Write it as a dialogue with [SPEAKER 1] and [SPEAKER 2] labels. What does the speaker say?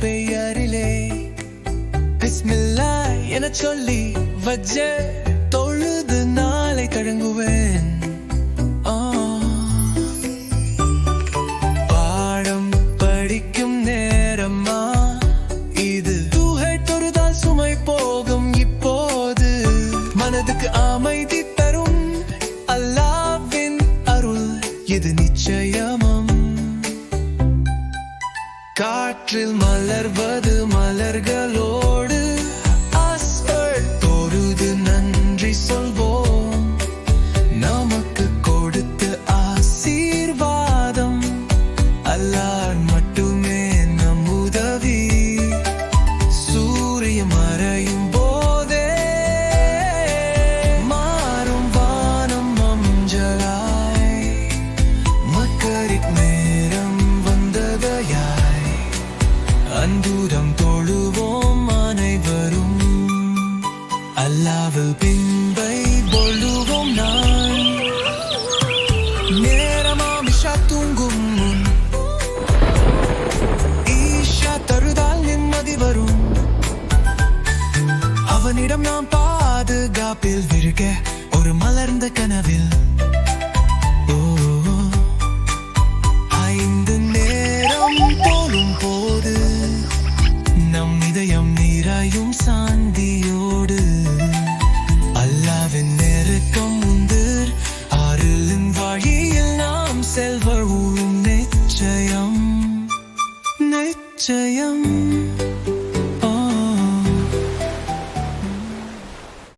[SPEAKER 1] பெயரிலே. பிஸ்மில்லா என சொல்லி வஜ்ஜ தொழுது நாளை தொடங்குவேன் பாடம் படிக்கும் நேரமா இது தூகை தொழுதால் சுமை போகும் இப்போது. மனதுக்கு அமைதி தரும் அல்லாவின் அருள். இது நிச்சயம். காற்றில் மலர்வது மலர்களோ? பின்பை பொழுவோம் நான் நேரமாம் இஷா தூங்கும் முன் ஈஷா தருதால் நிம்மதி வரும் அவனிடம் நாம் பாதுகாப்பில் இருக்க. ஒரு மலர்ந்த கனவில் செல்வர் ஊழும் நிச்சயம் நிச்சயம்